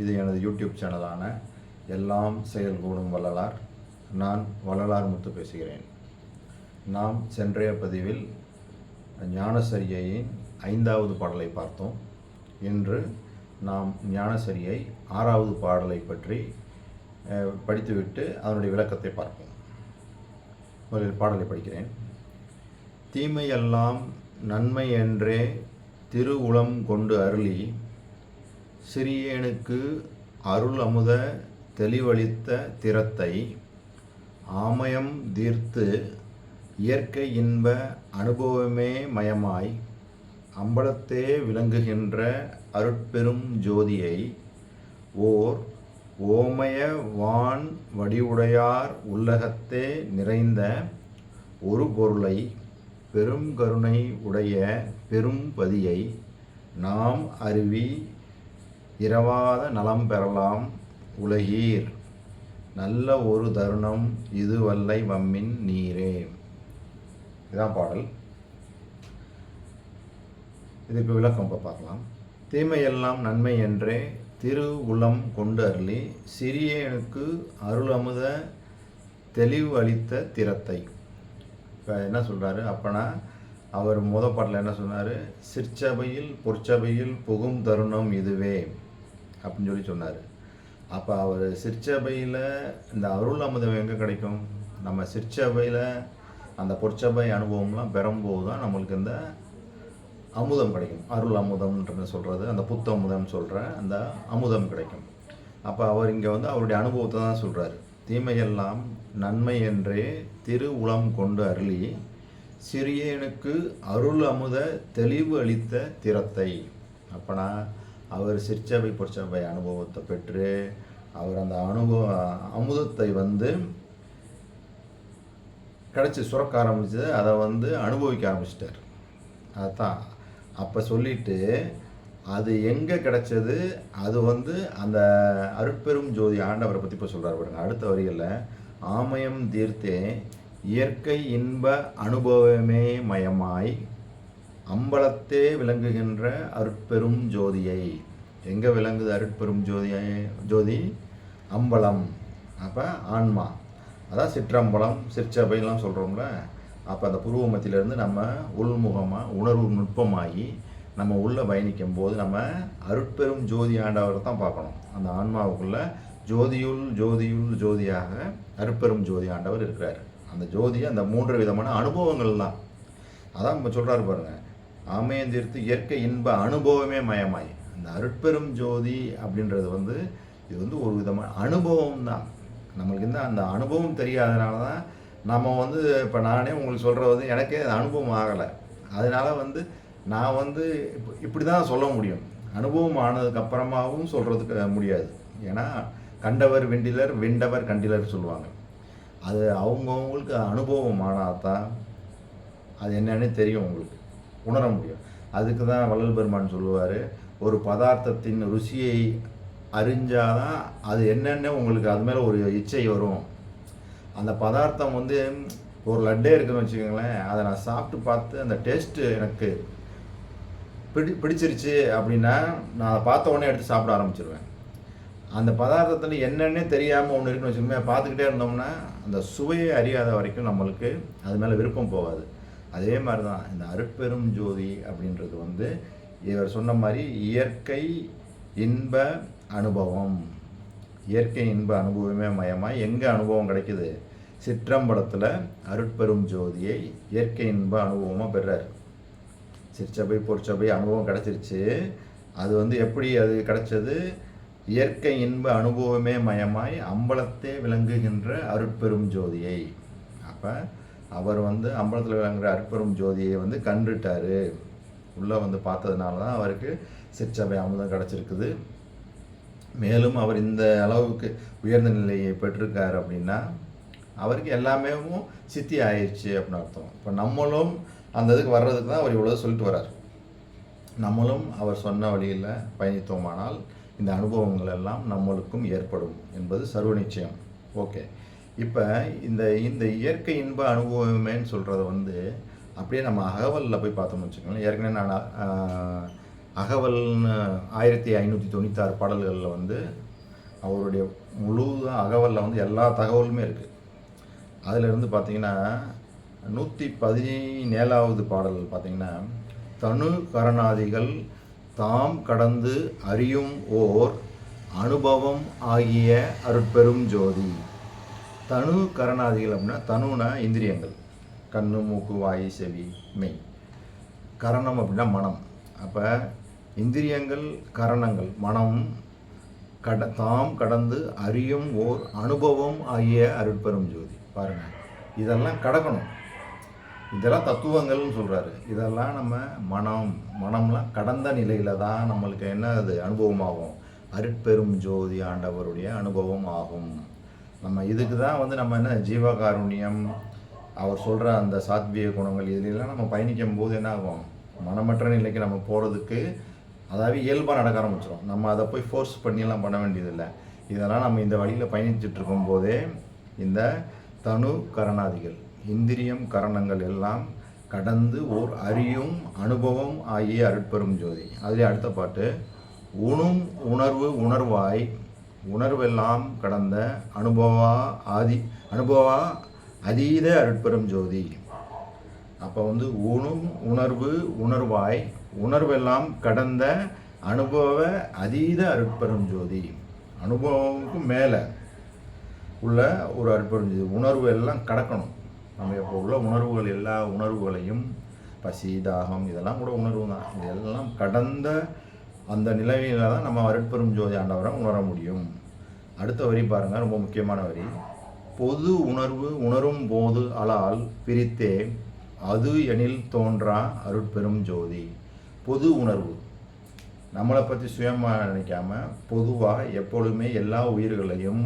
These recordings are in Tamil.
இது எனது யூடியூப் சேனலான எல்லாம் செயல்கூடும் வள்ளலார். நான் வள்ளலார் முத்து பேசுகிறேன். நாம் சென்றைய பதிவில் ஞானசரியையின் ஐந்தாவது பாடலை பார்த்தோம். இன்று நாம் ஞானசரியை ஆறாவது பாடலை பற்றி படித்துவிட்டு அதனுடைய விளக்கத்தை பார்ப்போம். முதலில் பாடலை படிக்கிறேன். தீமையெல்லாம் நன்மை என்றே திருவுளம் கொண்டு அருளி சிறியேனுக்கு அருள் அமுத தெளிவளித்த திறத்தை ஆமயம் தீர்த்து இயற்கை இன்ப அனுபவமே மயமாய் அம்பலத்தே விளங்குகின்ற அருட்பெரும் ஜோதியை ஓர் ஓமய வான் வடிவுடையார் உள்ளகத்தே நிறைந்த ஒரு பொருளை பெரும் கருணை உடைய பெரும் பதியை நாம் அருவி இரவாத நலம் பெறலாம் உலகீர். நல்ல ஒரு தருணம் இது வல்லை வம்மின் நீரே. இதான் பாடல். இதுக்கு விளக்கம் இப்போ பார்க்கலாம். தீமையெல்லாம் நன்மை என்றே திரு உளம் கொண்டு அருளி சிறியனுக்கு அருள் அமுத தெளிவு அளித்த திறத்தை. இப்போ என்ன சொல்கிறாரு அப்போனா அவர் முத பாட்டில் என்ன சொன்னார்? சிற்சபையில் பொற்சபையில் புகும் தருணம் இதுவே. அப்படின்னு சொல்லி சொன்னார். அப்போ அவர் சிற்சபையில் இந்த அருள் அமுதம் எங்கே கிடைக்கும்? நம்ம சிற்சபையில் அந்த பொற்சபை அனுபவம்லாம் பெறும்போது தான் நம்மளுக்கு இந்த அமுதம் கிடைக்கும். அருள் அமுதம்ன்றது சொல்கிறது அந்த புத்த அமுதம்னு சொல்கிற அந்த அமுதம் கிடைக்கும். அப்போ அவர் இங்கே வந்து அவருடைய அனுபவத்தை தான் சொல்கிறாரு தீமையெல்லாம் நன்மை என்றே திரு உளம் கொண்டு அருளி சிறியனுக்கு அருள் அமுத தெளிவு அளித்த திறத்தை. அப்போனா அவர் சிற்சபை பொற்சபை அனுபவத்தை பெற்று அவர் அந்த அனுபவ அமுதத்தை வந்து கிடச்சி சுரக்க ஆரம்பிச்சது அதை வந்து அனுபவிக்க ஆரம்பிச்சிட்டார். அதுதான் அப்போ சொல்லிட்டு அது எங்கே கிடச்சது? அது வந்து அந்த அருட்பெரும் ஜோதி ஆண்டவரை பற்றி இப்போ சொல்கிறார் பாருங்க. அடுத்த வரிகளில் ஆமயம் தீர்த்தே இயற்கை இன்ப அனுபவமே மயமாய் அம்பலத்தே விளங்குகின்ற அருட்பெரும் ஜோதியை. எங்கே விளங்குது அருட்பெரும் ஜோதியை? ஜோதி அம்பலம். அப்போ ஆன்மா. அதான் சிற்றம்பலம் சிற்சபைலாம் சொல்கிறோம்ல அப்போ அந்த புருவ மத்தியிலேருந்து நம்ம உள்முகமாக உணர்வு நுட்பமாகி நம்ம உள்ளே பயணிக்கும் போது நம்ம அருட்பெரும் ஜோதி ஆண்டவரை தான் பார்க்கணும். அந்த ஆன்மாவுக்குள்ளே ஜோதியுள் ஜோதியுள் ஜோதியாக அருட்பெரும் ஜோதி ஆண்டவர் இருக்கிறார். அந்த ஜோதி அந்த மூன்று விதமான அனுபவங்கள் தான். அதான் நம்ம சொல்கிறாரு பாருங்கள் அமைந்திருத்து இயற்கை இன்ப அனுபவமே மயமாயி. அந்த அருட்பெரும் ஜோதி அப்படின்றது வந்து இது வந்து ஒரு விதமான அனுபவம் தான். நம்மளுக்கு இந்த அந்த அனுபவம் தெரியாதனால தான் நம்ம வந்து இப்போ நானே உங்களுக்கு சொல்கிறது வந்து எனக்கே அது அனுபவம் ஆகலை. அதனால் வந்து நான் வந்து இப்போ இப்படி தான் சொல்ல முடியும். அனுபவம் ஆனதுக்கப்புறமாவும் சொல்கிறதுக்கு முடியாது. ஏன்னா கண்டவர் வெண்டிலர் வெண்டவர் கண்டிலர் சொல்லுவாங்க. அது அவங்கவுங்களுக்கு அனுபவம் ஆனால் தான் அது என்னன்னு தெரியும் உங்களுக்கு. உணர முடியும். அதுக்கு தான் வள்ளல் பெருமான் சொல்லுவார் ஒரு பதார்த்தத்தின் ருசியை அறிஞ்சாதான் அது என்னென்ன உங்களுக்கு அது மேலே ஒரு இச்சை வரும். அந்த பதார்த்தம் வந்து ஒரு லட்டே இருக்குன்னு வச்சுக்கோங்களேன் அதை நான் சாப்பிட்டு பார்த்து அந்த டேஸ்ட்டு எனக்கு பிடி பிடிச்சிருச்சு அப்படின்னா நான் அதை பார்த்த உடனே எடுத்து சாப்பிட ஆரம்பிச்சிருவேன். அந்த பதார்த்தத்தில் என்னென்னே தெரியாமல் ஒன்று இருக்குன்னு வச்சுக்கோங்க பார்த்துக்கிட்டே இருந்தோம்னா அந்த சுவையை அறியாத வரைக்கும் நம்மளுக்கு அது மேலே விருப்பம் போகாது. அதே மாதிரி தான் இந்த அருட்பெரும் ஜோதி அப்படின்றது வந்து இவர் சொன்ன மாதிரி இயற்கை இன்ப அனுபவம். இயற்கை இன்ப அனுபவமே மயமாக எங்கே அனுபவம் கிடைக்குது? சிற்றம்பலத்தில் அருட்பெரும் ஜோதியை இயற்கை இன்ப அனுபவமாக பெறார். சிற்சபை பொற்சபை அனுபவம் கிடச்சிருச்சு. அது வந்து எப்படி அது கிடச்சது? இயற்கை இன்ப அனுபவமே மயமாய் அம்பலத்தே விளங்குகின்ற அருட்பெரும் ஜோதியை. அப்போ அவர் வந்து அம்பலத்தில் விளங்குற அருட்பெரும் ஜோதியை வந்து கண்டுட்டார். உள்ளே வந்து பார்த்ததுனால தான் அவருக்கு சிற்சபை அமுதம் கிடச்சிருக்குது. மேலும் அவர் இந்த அளவுக்கு உயர்ந்த நிலையை பெற்றிருக்கார் அப்படின்னா அவருக்கு எல்லாமே சித்தி ஆயிடுச்சு அப்படின்னு அர்த்தம். இப்போ நம்மளும் அந்த இதுக்கு வர்றதுக்கு தான் அவர் இவ்வளோ சொல்லிட்டு வர்றார். நம்மளும் அவர் சொன்ன வழியில் பயணித்தோமானால் இந்த அனுபவங்கள் எல்லாம் நம்மளுக்கும் ஏற்படும் என்பது சர்வ நிச்சயம். ஓகே. இப்போ இந்த இந்த இயற்கை இன்ப அனுபவமேன்னு சொல்கிறத வந்து அப்படியே நம்ம அகவலில் போய் பார்த்தோம்னு வச்சுக்கோங்களேன். ஏற்கனவே நான் அகவல்னு ஆயிரத்தி ஐநூற்றி தொண்ணூத்தாறு பாடல்களில் வந்து அவருடைய முழு அகவலில் வந்து எல்லா தகவலுமே இருக்குது அதில் இருந்து பார்த்தீங்கன்னா நூற்றி பதினேழாவது பாடல் பார்த்தீங்கன்னா தனு கரணாதிகள் தாம் கடந்து அறியும் ஓர் அனுபவம் ஆகிய அருட்பெரும் ஜோதி. தனு கரணாதிகள் அப்படின்னா தனுனா இந்திரியங்கள். கண்ணு மூக்கு வாய் செவி மெய். கரணம் அப்படின்னா மனம். அப்போ இந்திரியங்கள் கரணங்கள் மனம் கட தாம் கடந்து அறியும் ஓர் அனுபவம் ஆகிய அருட்பெரும் ஜோதி. பாருங்கள் இதெல்லாம் கடக்கணும். இதெல்லாம் தத்துவங்கள்னு சொல்கிறாரு இதெல்லாம் நம்ம மனம். மனம்லாம் கடந்த நிலையில் தான் நம்மளுக்கு என்ன அது? அனுபவமாகும். அருட்பெரும் ஜோதி ஆண்டவருடைய அனுபவம் ஆகும். நம்ம இதுக்கு தான் வந்து நம்ம என்ன ஜீவகாருண்யம் அவர் சொல்கிற அந்த சாத்விய குணங்கள் இதுலாம் நம்ம பயணிக்கும் போது என்ன ஆகும்? மனமற்ற நிலைக்கு நம்ம போகிறதுக்கு அதாவது இயல்பாக நடக்க ஆரம்பிச்சிடும் நம்ம அதை போய் ஃபோர்ஸ் பண்ணியெல்லாம் பண்ண வேண்டியதில்லை. இதெல்லாம் நம்ம இந்த வழியில் பயணிச்சுட்டு இருக்கும்போதே இந்த தனு கரணாதிகள் இந்திரியம் கரணங்கள் எல்லாம் கடந்து ஓர் அறியும் அனுபவம் ஆகிய அருட்பெரும் ஜோதி. அதிலே அடுத்த பாட்டு உணும் உணர்வு உணர்வாய் உணர்வெல்லாம் கடந்த அனுபவா ஆதி அனுபவா அதீத அருட்பெரும் ஜோதி. அப்போ வந்து உணும் உணர்வு உணர்வாய் உணர்வெல்லாம் கடந்த அனுபவ அதீத அருட்பெரும் ஜோதி. அனுபவமுக்கும் மேலே உள்ள ஒரு அருட்பெரும் ஜோதி. உணர்வு எல்லாம் கடக்கணும். நம்ம இப்போ உள்ள உணர்வுகள் எல்லா உணர்வுகளையும் பசி தாகம் இதெல்லாம் கூட உணர்வு தான். இதெல்லாம் கடந்த அந்த நிலையில தான் நம்ம அருட்பெரும் ஜோதி ஆண்டவரை உணர முடியும். அடுத்த வரி பாருங்க ரொம்ப முக்கியமான வரி. பொது உணர்வு உணரும் போது அலால் பிரித்தே அது எனில் தோன்றா அருட்பெரும் ஜோதி. பொது உணர்வு. நம்மளை பற்றி சுயமாக நினைக்காம பொதுவாக எப்பொழுதுமே எல்லா உயிர்களையும்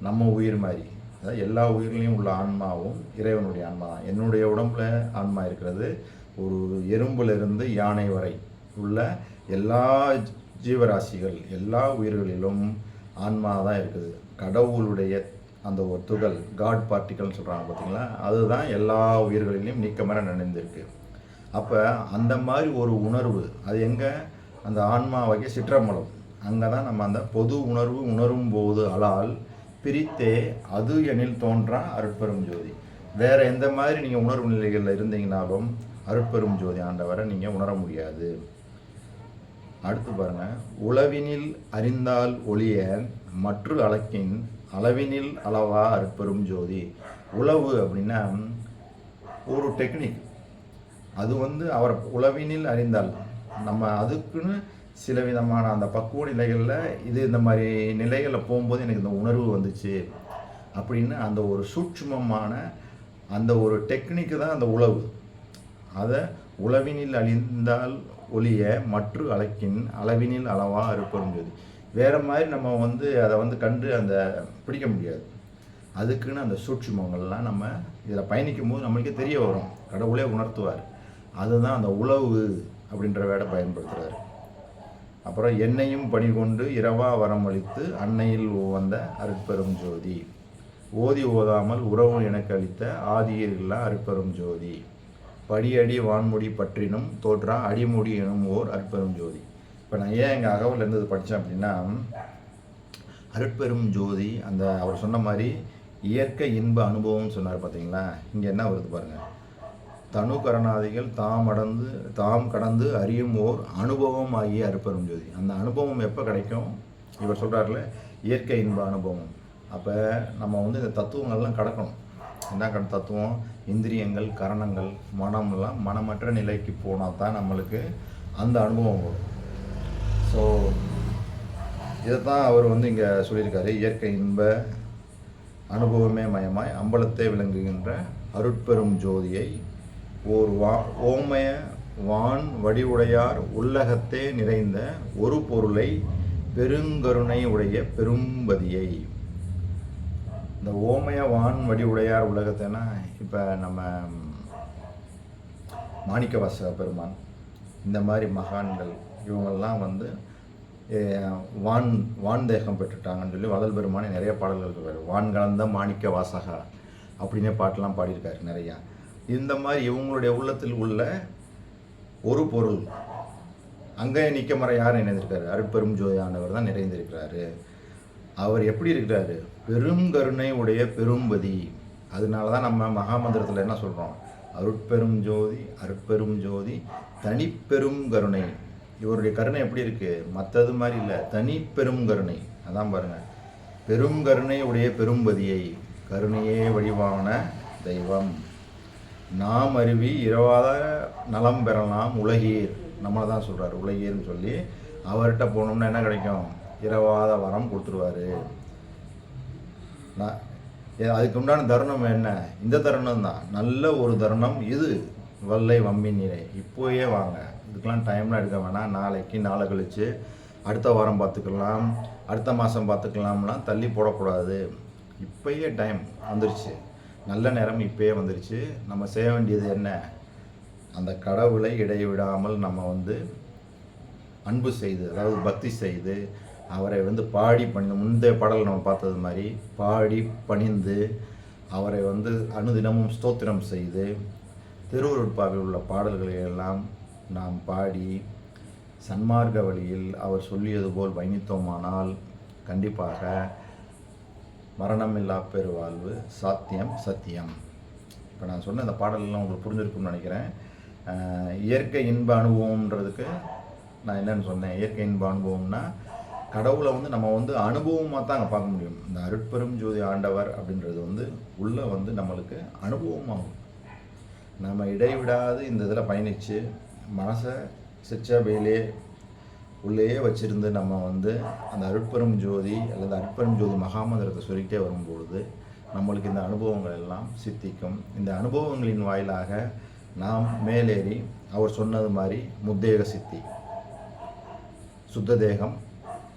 நம்ம உயிர் மாதிரி அதாவது எல்லா உயிர்களையும் உள்ள ஆன்மாவும் இறைவனுடைய ஆன்மா தான். என்னுடைய உடம்புல ஆன்மா இருக்கிறது ஒரு எறும்பிலிருந்து யானை வரை உள்ள எல்லா ஜீவராசிகள் எல்லா உயிர்களிலும் ஆன்மா தான் இருக்குது. கடவுளுடைய அந்த ஒரு துகள் காட் பார்ட்டிகல்னு சொல்கிறாங்க பார்த்தீங்களா அதுதான் எல்லா உயிர்களிலையும் நீக்கமர நினைந்திருக்கு. அப்போ அந்த மாதிரி ஒரு உணர்வு அது எங்கே? அந்த ஆன்மா வகை சிற்றம்பலம். அங்கே தான் நம்ம அந்த பொது உணர்வு உணரும் போது அலால் பிரித்தே அது எனில் தோன்றா அருட்பெரும் ஜோதி. வேறு எந்த மாதிரி நீங்கள் உணர்வு நிலைகளில் இருந்தீங்கனாலும் அருட்பெரும் ஜோதி ஆண்டவரை நீங்கள் உணர முடியாது. அடுத்து பாருங்க. உளவினில் அறிந்தால் ஒளிய மற்ற அளக்கின் அளவினில் அளவா அற்பெரும் ஜோதி. உளவு அப்படின்னா ஒரு டெக்னிக் அது வந்து அவர் உளவினில் அறிந்தால் நம்ம அதுக்குன்னு சில விதமான அந்த பக்குவ நிலைகளில் இது இந்த மாதிரி நிலைகளில் போகும்போது எனக்கு இந்த உணர்வு வந்துச்சு. அப்படின்னு அந்த ஒரு சூட்சுமமான அந்த ஒரு டெக்னிக்கு தான் அந்த உளவு. அதை உளவினில் அழிந்தால் ஒளிய மற்ற அலக்கின் அளவினில் அளவாக அறுப்பரும் ஜோதி மாதிரி நம்ம வந்து அதை வந்து கண்டு அந்த பிடிக்க முடியாது. அதுக்குன்னு அந்த சூட்சுமங்கள்லாம் நம்ம இதில் பயணிக்கும் போது நம்மளுக்கே தெரிய வரும். கடவுளே உணர்த்துவார். அதுதான் அந்த உழவு அப்படின்ற வேடை பயன்படுத்துகிறார் அப்புறம் என்னையும் பணி கொண்டு இரவா வரமளித்து அன்னையில் வந்த அருட்பெரும் ஜோதி. ஓதி ஓதாமல் உறவு எனக்கு அளித்த ஆதியர்கள்லாம் அருட்பெரும் ஜோதி. படியடி வான்முடி பற்றினும் தோற்றா அடிமுடி எனும் ஓர் அற்பெரும் ஜோதி. இப்போ நான் ஏன் எங்கள் அகவல் இருந்தது படித்தேன் அப்படின்னா அருட்பெரும் ஜோதி அந்த அவர் சொன்ன மாதிரி இயற்கை இன்ப அனுபவம்னு சொன்னார் பார்த்தீங்களா இங்கே என்ன வருது பாருங்கள் தனு கரணாதிகள் தாம் அடந்து தாம் கடந்து அறியும் ஓர் அனுபவம் ஆகிய அருட்பெரும் ஜோதி. அந்த அனுபவம் எப்போ கிடைக்கும்? இவர் சொல்கிறார்ல இயற்கை இன்ப அனுபவம். அப்போ நம்ம வந்து இந்த தத்துவங்கள்லாம் கடக்கணும். என்ன கட தத்துவம்? இந்திரியங்கள் கரணங்கள் மனம்லாம் மனமற்ற நிலைக்கு போனால் தான் நம்மளுக்கு அந்த அனுபவம் வரும். ஸோ இதைத்தான் அவர் வந்து இங்கே சொல்லியிருக்காரு. இயற்கை இன்ப அனுபவமே மயமாய் அம்பலத்தை விளங்குகின்ற அருட்பெரும் ஜோதியை ஓர் வா ஓமய வான் வடிவுடையார் உள்ளகத்தே நிறைந்த ஒரு பொருளை பெருங்கருணை உடைய பெரும்பதியை. இந்த ஓமைய வான் வடி உடையார் உலகத்தைனா இப்போ நம்ம மாணிக்கவாச பெருமான் இந்த மாதிரி மகான்கள் இவங்கெல்லாம் வந்து வான் வான் தேகம் பெற்றுட்டாங்கன்னு சொல்லி வதல் பெருமானே நிறைய பாடல்கள் இருக்காரு வான் கலந்த மாணிக்க வாசகா அப்படின்னே பாட்டெல்லாம் பாடியிருக்காரு நிறையா. இந்த மாதிரி இவங்களுடைய உள்ளத்தில் உள்ள ஒரு பொருள் அங்கே நிற்க நிற்கமர யார் இணைந்திருக்காரு அருட்பெரும் ஜோதியானவர் தான் நிறைந்திருக்கிறாரு. அவர் எப்படி இருக்கிறாரு? பெரும் கருணை உடைய பெரும்பதி. அதனால தான் நம்ம மகாமந்திரத்தில் என்ன சொல்கிறோம் அருட்பெரும் ஜோதி அருட்பெரும் ஜோதி தனிப்பெரும் கருணை. இவருடைய கருணை எப்படி இருக்கு? மற்றது மாதிரி இல்லை. தனிப்பெரும் கருணை. அதான் பாருங்கள் பெரும் கருணை உடைய பெரும்பதியை. கருணையே வடிவான தெய்வம். நாம் அருவி இரவாத நலம் பெறலாம். உலகீர். நம்மளை தான் சொல்கிறார் உலகீர்னு சொல்லி அவர்கிட்ட போனோம்னா என்ன கிடைக்கும்? இரவாத வரம் கொடுத்துருவாரு. நான் ஏ- அதுக்கு உண்டான தருணம் என்ன? இந்த தருணம் தான் நல்ல ஒரு தருணம் இது. வல்லை வம்பின் நிலை இப்போயே வாங்க. இதுக்கெல்லாம் டைம்லாம் எடுக்க வேணாம். நாளைக்கு நாளை கழித்து அடுத்த வாரம் பார்த்துக்கலாம். அடுத்த மாதம் பார்த்துக்கலாம்லாம் தள்ளி போடக்கூடாது. இப்போயே டைம் வந்துருச்சு. நல்ல நேரம் இப்போயே வந்துருச்சு. நம்ம செய்ய வேண்டியது என்ன? அந்த கடவுளை இடைவிடாமல் நம்ம வந்து அன்பு செய்து அதாவது பக்தி செய்து அவரை வந்து பாடி பணிந்து முந்தைய பாடல் நம்ம பார்த்தது மாதிரி பாடி பணிந்து அவரை வந்து அனுதினமும் ஸ்தோத்திரம் செய்து திருவருட்பாவில் உள்ள பாடல்களை எல்லாம் நாம் பாடி சன்மார்க்க வழியில் அவர் சொல்லியது போல் பயணித்தோமானால் கண்டிப்பாக மரணமில்லா பெருவாழ்வு சாத்தியம் சத்தியம். இப்போ நான் சொன்ன இந்த பாடலெல்லாம் உங்களுக்கு புரிஞ்சிருக்கும்னு நினைக்கிறேன். இயற்கை இன்ப அனுபவம்ன்றதுக்கு நான் என்னன்னு சொன்னேன். இயற்கை இன்ப அனுபவம்னா கடவுளை வந்து நம்ம வந்து அனுபவமாக தான் அங்கே பார்க்க முடியும். இந்த அருட்பெரும் ஜோதி ஆண்டவர் அப்படின்றது வந்து உள்ளே வந்து நம்மளுக்கு அனுபவமாகும் நம்ம இடைவிடாது இந்த இதில் பயணித்து மனசை சிற்றபையிலே உள்ளேயே வச்சுருந்து நம்ம வந்து அந்த அருட்பெரும் ஜோதி அல்லது அருட்பெரும் ஜோதி மகாமந்திரத்தை சொல்லிக்கிட்டே வரும்பொழுது நம்மளுக்கு இந்த அனுபவங்கள் எல்லாம் சித்திக்கும். இந்த அனுபவங்களின் வாயிலாக நாம் மேலேறி அவர் சொன்னது மாதிரி முத்தேக சித்தி சுத்த தேகம்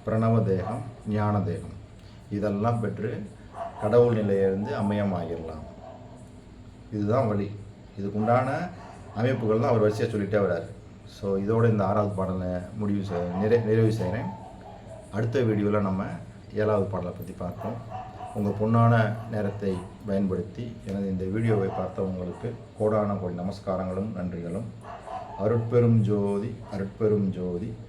பிரணவ தேகம் ஞான தேகம் இதெல்லாம் பெற்று கடவுள் நிலையிலிருந்து அமயமாகிடலாம் இதுதான் வழி. இதுக்குண்டான அமைப்புகள் தான் அவர் வரிசையாக சொல்லிட்டே வர்றார் ஸோ இதோடு இந்த ஆறாவது பாடலை முடிவு செய் நிறை நிறைவு செய்கிறேன் அடுத்த வீடியோவில் நம்ம ஏழாவது பாடலை பற்றி பார்ப்போம். உங்கள் பொன்னான நேரத்தை பயன்படுத்தி எனது இந்த வீடியோவை பார்த்த உங்களுக்கு கோடான கோடி நமஸ்காரங்களும் நன்றிகளும். அருட்பெரும் ஜோதி அருட்பெரும் ஜோதி.